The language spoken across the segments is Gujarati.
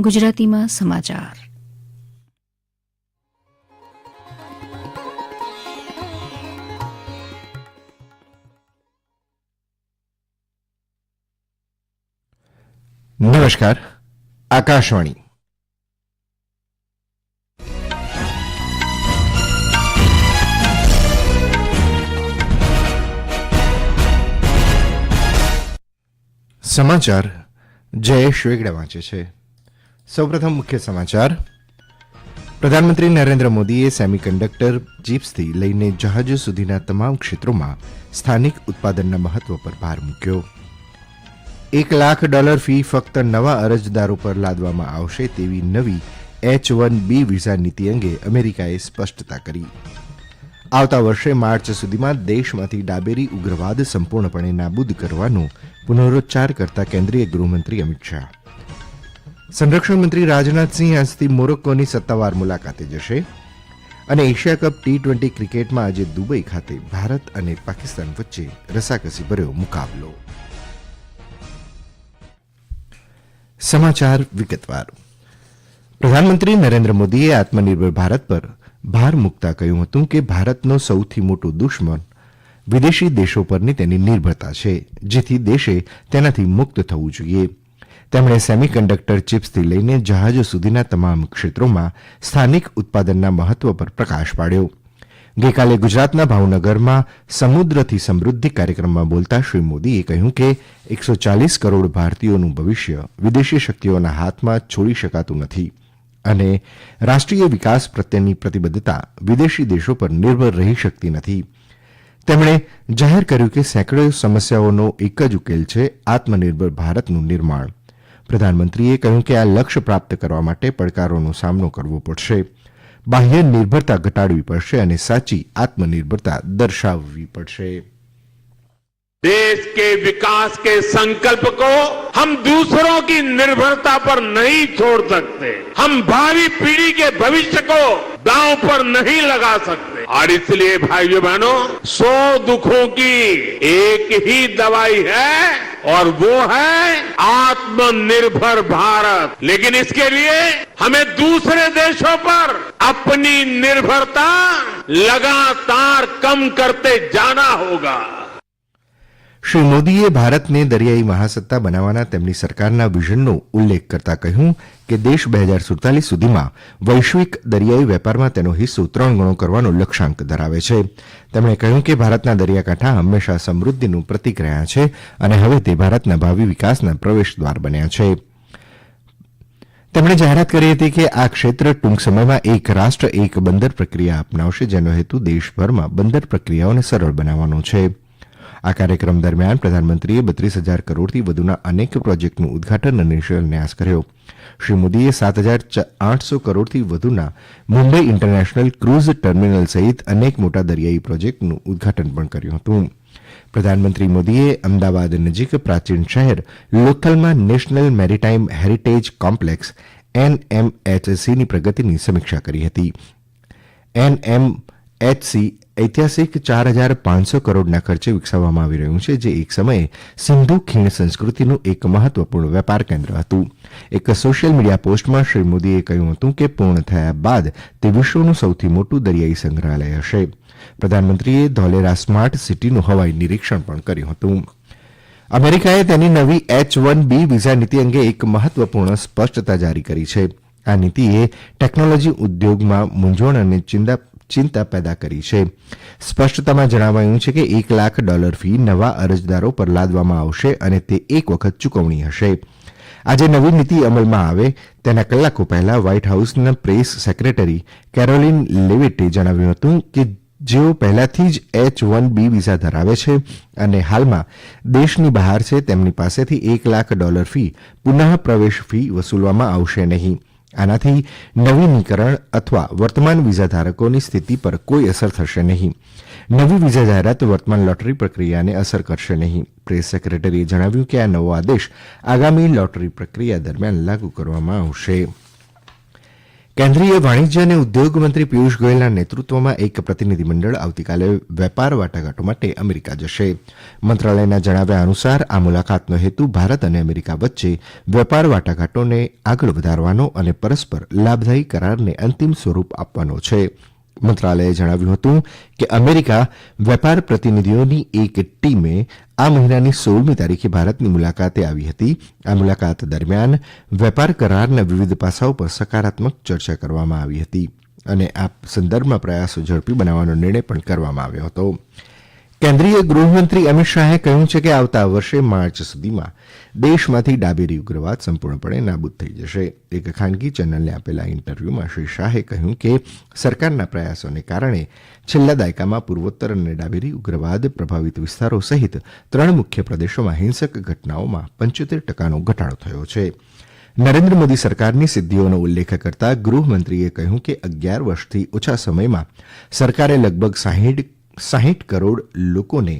ગુજરાતીમાં સમાચાર. નમસ્કાર આકાશવાણી. સમાચાર જયેશ વેગડા વાંચે છે. સૌપ્રથમ મુખ્ય સમાચાર. પ્રધાનમંત્રી નરેન્દ્ર મોદીએ સેમિકન્ડક્ટર ચીપ્સથી લઈને જહાજો સુધીના તમામ ક્ષેત્રોમાં સ્થાનિક ઉત્પાદનના મહત્વ પર ભાર મૂક્યો. એક લાખ ડોલર ફી ફક્ત નવા અરજદારો પર લાદવામાં આવશે તેવી નવી એચ વન બી વિઝા નીતિ અંગે અમેરિકાએ સ્પષ્ટતા કરી. આવતા વર્ષે માર્ચ સુધીમાં દેશમાંથી ડાબેરી ઉગ્રવાદ સંપૂર્ણપણે નાબૂદ કરવાનો પુનરોચ્ચાર કરતા કેન્દ્રીય ગૃહમંત્રી અમિત શાહ સંરક્ષણ મંત્રી રાજનાથસિંહ આજથી મોરોક્કોની સત્તાવાર મુલાકાતે જશે અને એશિયા કપ ટી ટ્વેન્ટી ક્રિકેટમાં આજે દુબઈ ખાતે ભારત અને પાકિસ્તાન વચ્ચે રસાકસી ભર્યો મુકાબલો. સમાચાર વિગતવાર. પ્રધાનમંત્રી નરેન્દ્ર મોદીએ આત્મનિર્ભર ભારત પર ભાર મૂકતા કહ્યું હતું કે ભારતનો સૌથી મોટો દુશ્મન વિદેશી દેશો પરની તેની નિર્ભરતા છે, જેથી દેશે તેનાથી મુક્ત થવું જોઈએ. તેમણે સેમિકન્ડક્ટર ચિપ્સથી લઈને જહાજો સુધીના તમામ ક્ષેત્રોમાં સ્થાનિક ઉત્પાદનના મહત્વ પર પ્રકાશ પાડ્યો. ગઈકાલે ગુજરાતના ભાવનગરમાં સમુદ્રથી સમૃદ્ધિ કાર્યક્રમમાં બોલતા શ્રી મોદીએ કહ્યું કે એકસો ચાલીસ કરોડ ભારતીયોનું ભવિષ્ય વિદેશી શક્તિઓના હાથમાં છોડી શકાતું નથી અને રાષ્ટ્રીય વિકાસ પ્રત્યેની પ્રતિબદ્ધતા વિદેશી દેશો પર નિર્ભર રહી શકતી નથી. તેમણે જાહેર કર્યું કે સેંકડો સમસ્યાઓનો એક જ ઉકેલ છે આત્મનિર્ભર ભારતનું નિર્માણ. પ્રધાનમંત્રીએ કહ્યું કે આ લક્ષ્ય પ્રાપ્ત કરવા માટે પડકારોનો સામનો કરવો પડશે. બાહ્ય નિર્ભરતા ઘટાડવી પડશે અને સાચી આત્મનિર્ભરતા દર્શાવવી પડશે. देश के विकास के संकल्प को हम दूसरों की निर्भरता पर नहीं छोड़ सकते। हम भावी पीढ़ी के भविष्य को दांव पर नहीं लगा सकते। और इसलिए भाइयों बहनों, सौ दुखों की एक ही दवाई है, और वो है आत्मनिर्भर भारत। लेकिन इसके लिए हमें दूसरे देशों पर अपनी निर्भरता लगातार कम करते जाना होगा। શ્રી મોદીએ ભારતને દરિયાઈ મહાસત્તા બનાવવાના તેમની સરકારના વિઝનનો ઉલ્લેખ કરતા કહ્યું કે દેશ બે હજાર સુડતાલીસ સુધીમાં વૈશ્વિક દરિયાઈ વેપારમાં તેનો હિસ્સો ત્રણ ગણો કરવાનો લક્ષ્યાંક ધરાવે છે. તેમણે કહ્યું કે ભારતના દરિયાકાંઠા હંમેશા સમૃદ્ધિનું પ્રતીક રહ્યા છે અને હવે તે ભારતના ભાવિ વિકાસના પ્રવેશદ્વાર બન્યા છે. તેમણે જાહેરાત કરી હતી કે આ ક્ષેત્ર ટૂંક સમયમાં એક રાષ્ટ્ર, એક બંદર પ્રક્રિયા અપનાવશે, જેનો હેતુ દેશભરમાં બંદર પ્રક્રિયાઓને સરળ બનાવવાનો છે. આ કાર્યક્રમ દરમિયાન પ્રધાનમંત્રીએ બત્રીસ હજાર કરોડથી વધુના અનેક પ્રોજેક્ટનું ઉદઘાટન અને શિલાન્યાસ કર્યો. શ્રી મોદીએ સાત હજાર આઠસો કરોડથી વધુના મુંબઈ ઇન્ટરનેશનલ ક્રૂઝ ટર્મિનલ સહિત અનેક મોટા દરિયાઈ પ્રોજેક્ટનું ઉદઘાટન પણ કર્યું હતું. પ્રધાનમંત્રી મોદીએ અમદાવાદ નજીક પ્રાચીન શહેર લોથલમાં નેશનલ મેરીટાઈમ હેરિટેજ કોમ્પ્લેક્સ એનએમએચસીની પ્રગતિની સમીક્ષા કરી હતી. એનએમએચસી ઐતિહાસિક ચાર હજાર પાંચસો કરોડના ખર્ચે વિકસાવવામાં આવી રહ્યું છે, જે એક સમયે સિંધુ ખીણ સંસ્કૃતિનું એક મહત્વપૂર્ણ વેપાર કેન્દ્ર હતું. એક સોશિયલ મીડિયા પોસ્ટમાં શ્રી મોદીએ કહ્યું હતું કે પૂર્ણ થયા બાદ તે વિશ્વનું સૌથી મોટું દરિયાઈ સંગ્રહાલય હશે. પ્રધાનમંત્રીએ ધોલેરા સ્માર્ટ સિટીનું હવાઈ નિરીક્ષણ પણ કર્યું હતું. અમેરિકાએ તેની નવી એચ વન બી વિઝા નીતિ અંગે એક મહત્વપૂર્ણ સ્પષ્ટતા જારી કરી છે. આ નીતિએ ટેકનોલોજી ઉદ્યોગમાં મૂંઝવણ અને ચિંતા ચિંતા પેદા કરી છે. સ્પષ્ટતામાં જણાવાયું છે કે એક લાખ ડોલર ફી નવા અરજદારો પર લાદવામાં આવશે અને તે એક વખત ચૂકવણી હશે. આજે નવી નીતિ અમલમાં આવે તેના કલાકો પહેલા વ્હાઇટ હાઉસના પ્રેસ સેક્રેટરી કેરોલિન લેવિટે જણાવ્યું હતું કે જેઓ પહેલાથી જ એચ વન બી વિઝા ધરાવે છે અને હાલમાં દેશની બહાર છે, તેમની પાસેથી એક લાખ ડોલર ફી પુનઃ પ્રવેશ ફી વસૂલવામાં આવશે નહીં. આનાથી નવીનીકરણ અથવા વર્તમાન વિઝા ધારકોની સ્થિતિ પર કોઈ અસર થશે નહીં. નવી વિઝા જાહેરાત વર્તમાન લોટરી પ્રક્રિયાને અસર કરશે નહીં. પ્રેસ સેક્રેટરીએ જણાવ્યું કે આ નવો આદેશ આગામી લોટરી પ્રક્રિયા દરમિયાન લાગુ કરવામાં આવશે. કેન્દ્રીય વાણિજ્ય અને ઉદ્યોગ મંત્રી પિયુષ ગોયલના નેતૃત્વમાં એક પ્રતિનિધિમંડળ આવતીકાલે વેપાર વાટાઘાટો માટે અમેરિકા જશે. મંત્રાલયના જણાવ્યા અનુસાર આ મુલાકાતનો હેતુ ભારત અને અમેરિકા વચ્ચે વેપાર વાટાઘાટોને આગળ વધારવાનો અને પરસ્પર લાભદાયી કરારને અંતિમ સ્વરૂપ આપવાનો છે. મંત્રાલયે જણાવ્યું હતું કે અમેરિકા વેપાર પ્રતિનિધિઓની એક ટીમે આ મહિનાની સોળમી તારીખે ભારતની મુલાકાતે આવી હતી. આ મુલાકાત દરમિયાન વેપાર કરારના વિવિધ પાસાઓ પર સકારાત્મક ચર્ચા કરવામાં આવી હતી અને આ સંદર્ભમાં પ્રયાસો ઝડપી બનાવવાનો નિર્ણય પણ કરવામાં આવ્યો હતો. કેન્દ્રીય ગૃહમંત્રી અમિત શાહે કહ્યું છે કે આવતા વર્ષે માર્ચ સુધીમાં દેશમાંથી ડાબેરી ઉગ્રવાદ સંપૂર્ણપણે નાબૂદ થઈ જશે. એક ખાનગી ચેનલને આપેલા ઇન્ટરવ્યુમાં શ્રી શાહે કહ્યું કે સરકારના પ્રયાસોને કારણે છેલ્લા દાયકામાં પૂર્વોત્તર અને ડાબેરી ઉગ્રવાદ પ્રભાવિત વિસ્તારો સહિત ત્રણ મુખ્ય પ્રદેશોમાં હિંસક ઘટનાઓમાં પંચોતેર ટકાનો ઘટાડો થયો છે. નરેન્દ્ર મોદી સરકારની સિદ્ધિઓનો ઉલ્લેખ કરતા ગૃહમંત્રીએ કહ્યું કે અગિયાર વર્ષથી ઓછા સમયમાં સરકારે લગભગ સાહીઠ સાહીઠ કરોડ લોકોને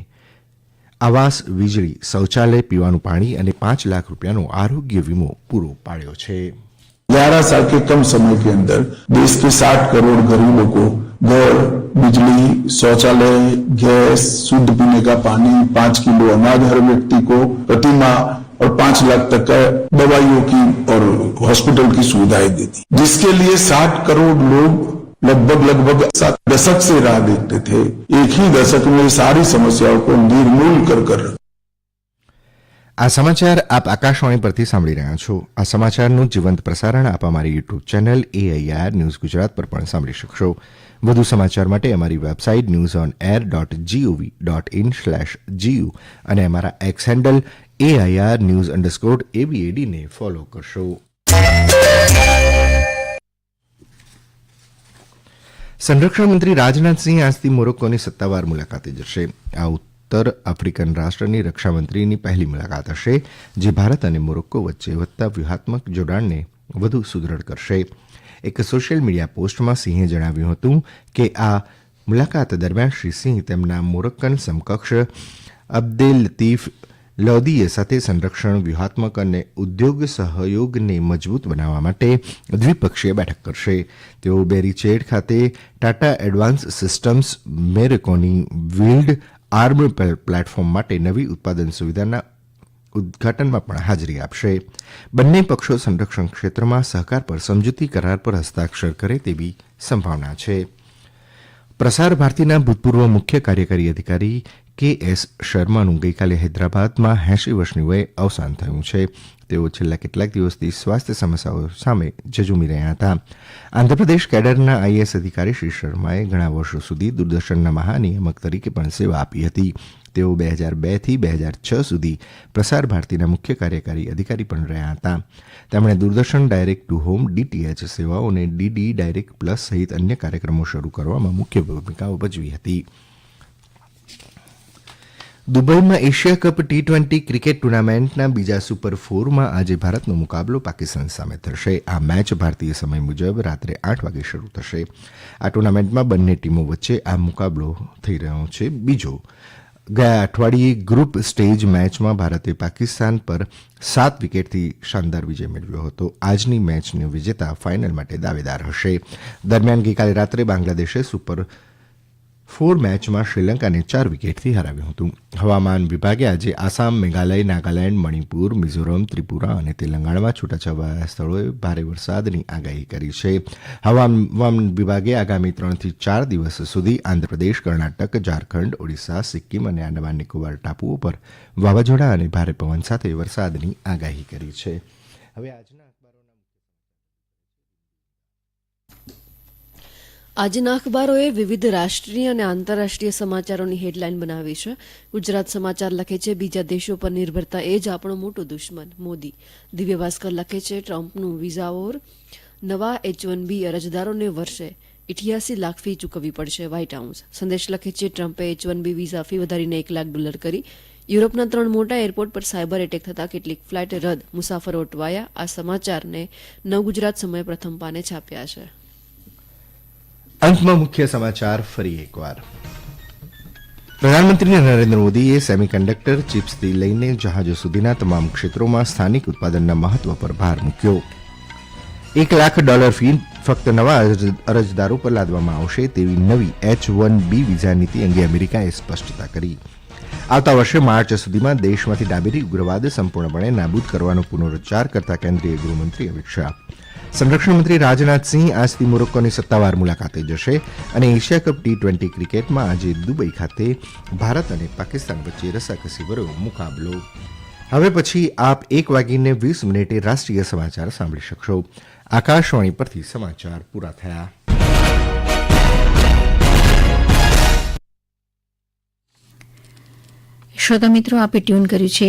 આવાસ વીજળી શૌચાલય પીવાનું પાણી અને પાંચ લાખ રૂપિયાનો આરોગ્ય વીમો પૂરો પાડ્યો છે ग्यारह साल के कम समय के अंदर देश के 60 करोड़ गरीबों को घर बिजली शौचालय गैस शुद्ध पीने का पानी पांच किलो अनाज हर व्यक्ति को प्रति माह और पांच लाख तक का दवाइयों की और हॉस्पिटल की सुविधाएं दी थी जिसके लिए 60 करोड़ लोग लगभग लगभग सात दशक से राह देखते थे एक ही दशक में सारी समस्याओं को निर्मूल कर कर આ સમાચાર આપ આકાશવાણી પરથી સાંભળી રહ્યા છો આ સમાચારનું જીવંત પ્રસારણ આપ અમારી YouTube channel AIR news Gujarat પર પણ સાંભળી શકશો વધુ સમાચાર માટે અમારી website news on air dot GOV dot in slash GU અને અમારા X handle AIR news underscore એબીએડીને follow કરશો સંરક્ષણ મંત્રી રાજનાથસિંહ આજથી મોરોક્કોની સત્તાવાર મુલાકાતે જશે. આ ઉત્તર આફ્રિકન રાષ્ટ્રની રક્ષામંત્રીની પહેલી મુલાકાત હશે, જે ભારત અને મોરોક્કો વચ્ચે વધતા વ્યૂહાત્મક જોડાણને વધુ સુદૃઢ કરશે. એક સોશિયલ મીડિયા પોસ્ટમાં સિંહે જણાવ્યું હતું કે આ મુલાકાત દરમિયાન શ્રી સિંહ તેમના મોરક્કન સમકક્ષ અબ્દેલ લતીફ લોદીએ સાથે સંરક્ષણ, વ્યૂહાત્મક અને ઉદ્યોગ સહયોગને મજબૂત બનાવવા માટે દ્વિપક્ષીય બેઠક કરશે. તેઓ બેરીચેડ ખાતે ટાટા એડવાન્સ સિસ્ટમ્સ, મેરેકોની વિલ્ડ આર્મ પ્લેટફોર્મ માટે નવી ઉત્પાદન સુવિધાના ઉદઘાટનમાં પણ હાજરી આપશે. બંને પક્ષો સંરક્ષણ ક્ષેત્રમાં સહકાર પર સમજૂતી કરાર પર હસ્તાક્ષર કરે તેવી સંભાવના છે. પ્રસાર ભારતીના ભૂતપૂર્વ મુખ્ય કાર્યકારી અધિકારી એસ શર્માનું ગઈકાલે હૈદરાબાદમાં એંશી વર્ષની વયે અવસાન થયું છે. તેઓ છેલ્લા કેટલાક દિવસથી સ્વાસ્થ્ય સમસ્યાઓ સામે ઝઝૂમી રહ્યા હતા. આંધ્રપ્રદેશ કેડરના આઈએસ અધિકારી શ્રી શર્માએ ઘણા વર્ષો સુધી દૂરદર્શનના મહાનિયામક તરીકે પણ સેવા આપી હતી. તેઓ બે હજાર બેથી બે હજાર છ સુધી પ્રસાર ભારતીના મુખ્ય કાર્યકારી અધિકારી પણ રહ્યા હતા. તેમણે Doordarshan direct to home, DTH સેવાઓને ડીડી ડાયરેક્ટ પ્લસ સહિત અન્ય કાર્યક્રમો શરૂ કરવામાં મુખ્ય ભૂમિકાઓ ભજવી હતી. દુબઈમાં Asia Cup T twenty cricket ટુર્નામેન્ટના બીજા સુપર ફોરમાં આજે ભારતનો મુકાબલો પાકિસ્તાન સામે થશે. આ મેચ ભારતીય સમય મુજબ રાત્રે આઠ વાગે શરૂ થશે. આ ટુર્નામેન્ટમાં બંને ટીમો વચ્ચે આ મુકાબલો થઈ રહ્યો છે. બીજો, ગયા અઠવાડિયે ગ્રુપ સ્ટેજ મેચમાં ભારતે પાકિસ્તાન પર સાત વિકેટથી શાનદાર વિજય મેળવ્યો હતો. આજની મેચનો વિજેતા ફાઇનલ માટે દાવેદાર હશે. દરમિયાન ગઈકાલે રાત્રે બાંગ્લાદેશે સુપર ફોર મેચમાં શ્રીલંકાને ચાર વિકેટથી હરાવ્યું હતું. હવામાન વિભાગે આજે આસામ, મેઘાલય, નાગાલેન્ડ, મણિપુર, મિઝોરમ, ત્રિપુરા અને તેલંગાણામાં છૂટાછવાયા સ્થળોએ ભારે વરસાદની આગાહી કરી છે. હવામાન વિભાગે આગામી ત્રણથી ચાર દિવસ સુધી આંધ્રપ્રદેશ, કર્ણાટક, ઝારખંડ, ઓડિશા, સિક્કિમ અને આંદામાન નિકોબાર ટાપુઓ પર વાવાઝોડા અને ભારે પવન સાથે વરસાદની આગાહી કરી છે. હવે આજના આજના અખબારોએ વિવિધ રાષ્ટ્રીય અને આંતરરાષ્ટ્રીય સમાચારોની હેડલાઇન બનાવી છે. ગુજરાત સમાચાર લખે છે, બીજા દેશો પર નિર્ભરતા એ જ આપણો મોટો દુશ્મન, મોદી. દિવ્ય ભાસ્કર લખે છે, ટ્રમ્પનું વિઝાઓર નવા એચ વન બી અરજદારોને વર્ષે ઇઠ્યાસી લાખ ફી ચૂકવવી પડશે, વ્હાઇટ હાઉસ. સંદેશ લખે છે, ટ્રમ્પે H one B visa fee વધારીને એક લાખ ડોલર કરી. યુરોપના ત્રણ મોટા એરપોર્ટ પર સાયબર એટેક થતા કેટલીક ફ્લાઇટ રદ. મુસાફરો અટવાયા. આ સમાચારને નવ ગુજરાત સમય પ્રથમ પાને છાપ્યા છે. અંતમાં મુખ્ય સમાચાર ફરી એકવાર. પ્રધાનમંત્રી નરેન્દ્ર મોદીએ સેમિકન્ડક્ટર ચિપ્સથી લઈને જહાજો સુધીના તમામ ક્ષેત્રોમાં સ્થાનિક ઉત્પાદનના મહત્વ પર ભાર મૂક્યો. એક લાખ ડોલર ફી ફક્ત નવા અરજદારો પર લાદવામાં આવશે તેવી નવી એચ વન બી વિઝા નીતિ અંગે અમેરિકાએ સ્પષ્ટતા કરી. આવતા વર્ષે માર્ચ સુધીમાં દેશમાંથી ડાબેરી ઉગ્રવાદ સંપૂર્ણપણે નાબૂદ કરવાનો પુનરોચ્ચાર કરતા કેન્દ્રીય ગૃહમંત્રી અમિત શાહ સંરક્ષણ મંત્રી રાજનાથસિંહ આજથી મોરોક્કોની સત્તાવાર મુલાકાતે જશે અને એશિયા કપ ટી ટ્વેન્ટી ક્રિકેટમાં આજે દુબઈ ખાતે ભારત અને પાકિસ્તાન વચ્ચે રસાકસી ભર્યો મુકાબલો. હવે પછી આપ એક વાગીને વીસ મિનિટે રાષ્ટ્રીય સમાચાર સાંભળી શકશો. આકાશવાણી પરથી સમાચાર પૂરા થયા. શ્રોતા મિત્રો, આપે ટ્યુન કર્યું છે.